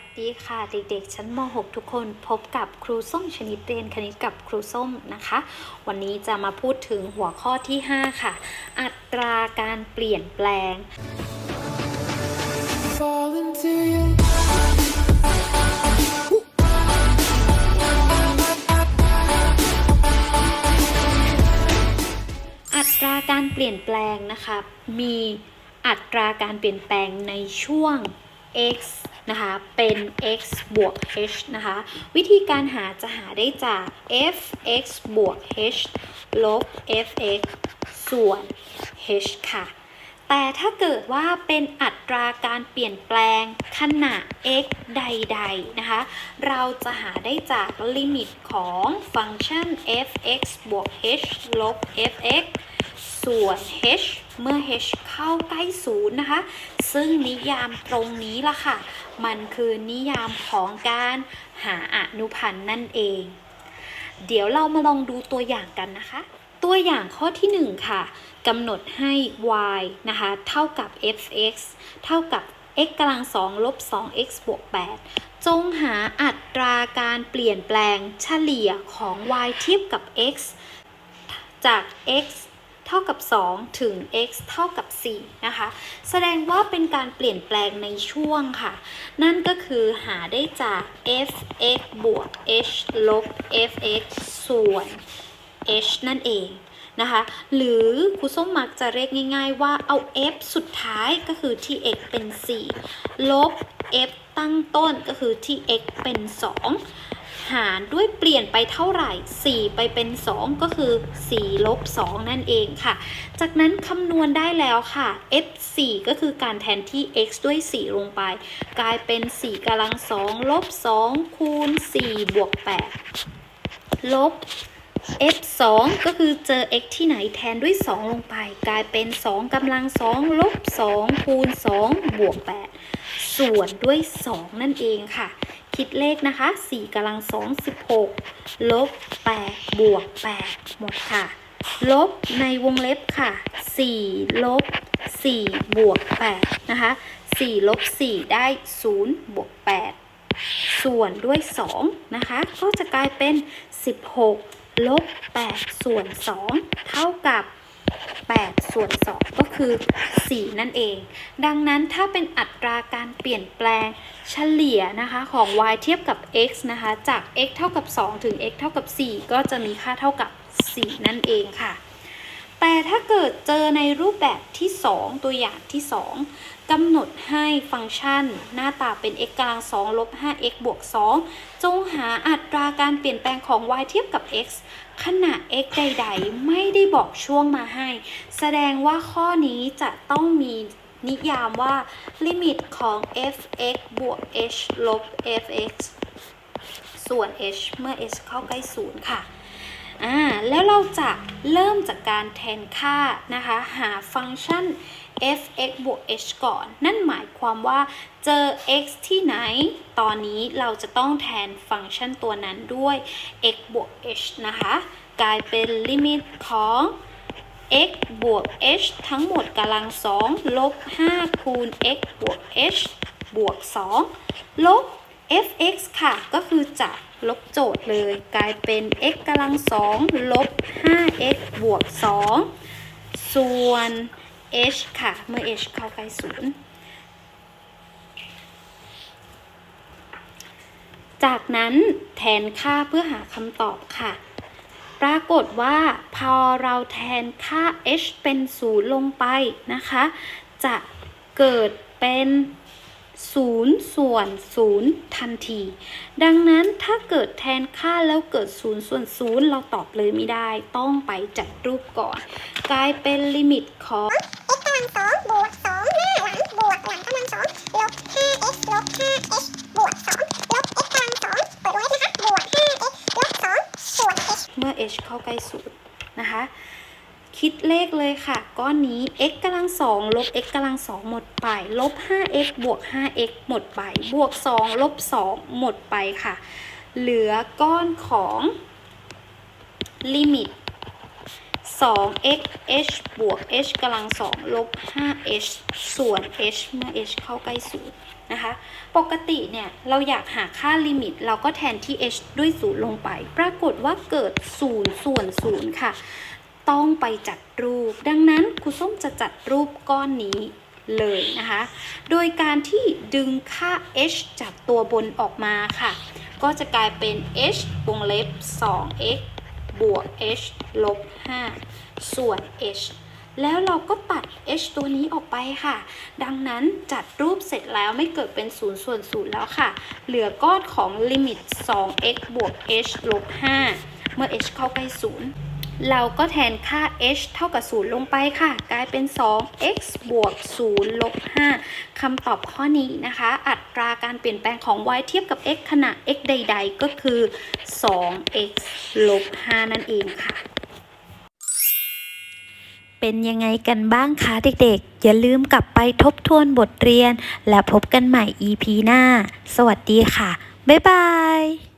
สดีค่ะเด็กๆ ชั้นม .6 ทุกคนพบกับครูส้มชนิดเรียนคณิตกับครูส้มนะคะ วันนี้จะมาพูดถึงหัวข้อที่ 5 ค่ะ อัตราการเปลี่ยนแปลง fall into you. อัตราการเปลี่ยนแปลงนะคะ มีอัตราการเปลี่ยนแปลงในช่วง x นะคะเป็น x บวก h นะคะวิธีการหาจะหาได้จาก f(x) บวก h ลบ f(x) ส่วน h ค่ะ แต่ถ้าเกิดว่าเป็นอัตราการเปลี่ยนแปลงขณะ x ใดๆนะคะ เราจะหาได้จากลิมิตของฟังก์ชัน f(x) บวก h ลบ f(x) ส่วน h เมื่อ h เข้าใกล้ศูนย์นะคะ ซึ่งนิยามตรงนี้ล่ะค่ะ มันคือนิยามของการหาอนุพันธ์นั่นเอง เดี๋ยวเรามาลองดูตัวอย่างกันนะคะ ตัวอย่างข้อที่ 1 ค่ะกำหนดให้ y นะคะ เท่ากับ fx เท่ากับ x กำลัง2ลบ 2x บวก 8 จงหาอัตราการเปลี่ยนแปลงเฉลี่ยของ y เทียบกับ x จาก x เท่ากับ 2 ถึง x เท่ากับ 4 นะคะ แสดงว่าเป็นการเปลี่ยนแปลงในช่วงค่ะ นั่นก็คือหาได้จาก f(x) บวก h ลบ f(x) ส่วน h นั่นเองนะคะ หรือครูส้มมักจะเรียกง่าย ๆ ว่าเอา f สุดท้ายก็คือที่ x เป็น 4 ลบ f ตั้งต้นก็คือที่ x เป็น 2 หารด้วยเปลี่ยนไปเท่าไหร่ 4 ไปเป็น 2 ก็คือ4ลบ2นั่นเองค่ะ จากนั้นคำนวณได้แล้วค่ะ f 4ก็คือการแทนที่ x ด้วย 4 ลงไป กลายเป็น 4กำลัง2ลบ2คูณ4บวก8ลบ f 2ก็คือเจอ x ที่ไหนแทนด้วย 2 ลงไป กลายเป็น 2กำลัง2ลบ2คูณ2บวก8ส่วนด้วย 2 นั่นเองค่ะ คิดเลขนะคะ 4กำลัง2 16ลบ8บวก8หมดค่ะ ลบในวงเล็บค่ะ4ลบ4บวก8นะคะ4ลบ4ได้0บวก8ส่วนด้วย2นะคะ ก็จะกลายเป็น16ลบ8ส่วน2เท่ากับ 8 ส่วน 2 ก็คือ 4 นั่นเอง ดังนั้นถ้าเป็นอัตราการเปลี่ยนแปลงเฉลี่ยนะคะของ y เทียบกับ x นะคะ จาก x เท่ากับ 2 ถึง x เท่ากับ 4 ก็จะมีค่าเท่ากับ 4 นั่นเองค่ะ แต่ถ้าเกิดเจอในรูปแบบที่ 2 ตัวอย่างที่ 2กำหนดให้ฟังก์ชัน หน้าตาเป็น x กำลัง2ลบ 5x บวก 2 จงหาอัตราการเปลี่ยนแปลงของ y เทียบกับ x ขณะ x ใด ๆ ไม่ได้บอกช่วงมาให้ แสดงว่าข้อนี้จะต้องมีนิยามว่า ลิมิตของ f(x) บวก h ลบ f(x) ส่วน h เมื่อ h เข้าใกล้ศูนย์ค่ะ อ่าแล้วเราจะเริ่มจากการแทนค่านะคะ หาฟังก์ชัน f(x) บวก h ก่อน นั่นหมายความว่าเจอ x ที่ไหน ตอนนี้เราจะต้องแทนฟังก์ชันตัวนั้นด้วย x บวก h นะคะ กลายเป็นลิมิตของ x บวก h ทั้งหมดกำลัง2ลบ 5 คูณ x บวก h บวก 2 ลบ fx ค่ะ ก็คือจะลบโจทย์เลย กลายเป็น x กำลัง2ลบ 5x บวก 2 ส่วน h ค่ะ เมื่อ h เข้าใกล้ศูนย์จากนั้นแทนค่าเพื่อหาคำตอบค่ะ ปรากฏว่าพอเราแทนค่า h เป็นศูนย์ลงไปนะคะ จะเกิดเป็น 0 ส่วน 0 ทันที ดังนั้นถ้าเกิดแทนค่าแล้วเกิด 0 ส่วน 0 เราตอบเลยไม่ได้ ต้องไปจัดรูปก่อน กลายเป็นลิมิตของ x กำลังสองบวกสองหน้าหลังบวกหลังกำลังสองลบ 5x ลบ 5h บวกสองลบ x กำลังสองเปิดวงเล็บนะคะบวก 5x ลบสองส่วน h เมื่อ h เข้าใกล้ศูนย์นะคะ คิดเลขเลยค่ะ ก้อนนี้ x กำลังสองลบ x กำลังสองหมดไป ลบ 5x บวก 5x หมดไป บวก 2 ลบ 2 หมดไปค่ะ เหลือก้อนของลิมิต 2x h บวก h กำลังสองลบ 5h ส่วน h เมื่อ h เข้าใกล้ศูนย์นะคะ ปกติเนี่ย เราอยากหาค่าลิมิต เราก็แทนที่ h ด้วย0ลงไป ปรากฏว่าเกิด0ส่วน0ค่ะ ต้องไปจัดรูป ดังนั้นครูส้มจะจัดรูปก้อนนี้เลยนะคะ โดยการที่ดึงค่า h จากตัวบนออกมาค่ะ ก็จะกลายเป็น h วงเล็บ 2x บวก h ลบ 5 ส่วน h แล้วเราก็ตัด h ตัวนี้ออกไปค่ะ ดังนั้นจัดรูปเสร็จแล้วไม่เกิดเป็น 0 ส่วน 0 แล้วค่ะ เหลือก้อนของลิมิต 2x บวก h ลบ 5 เมื่อ h เข้าใกล้ 0 เราก็แทนค่า h เท่ากับ 0 ลงไปค่ะ กลายเป็น 2x บวก 0 ลบ 5คำตอบข้อนี้นะคะ อัตราการเปลี่ยนแปลงของ y เทียบกับ x ขณะ x ใด ๆ ก็คือ 2x ลบ 5 นั่นเองค่ะ เป็นยังไงกันบ้างคะเด็กๆ อย่าลืมกลับไปทบทวนบทเรียน และพบกันใหม่ EP หน้า สวัสดีค่ะ บ๊ายบาย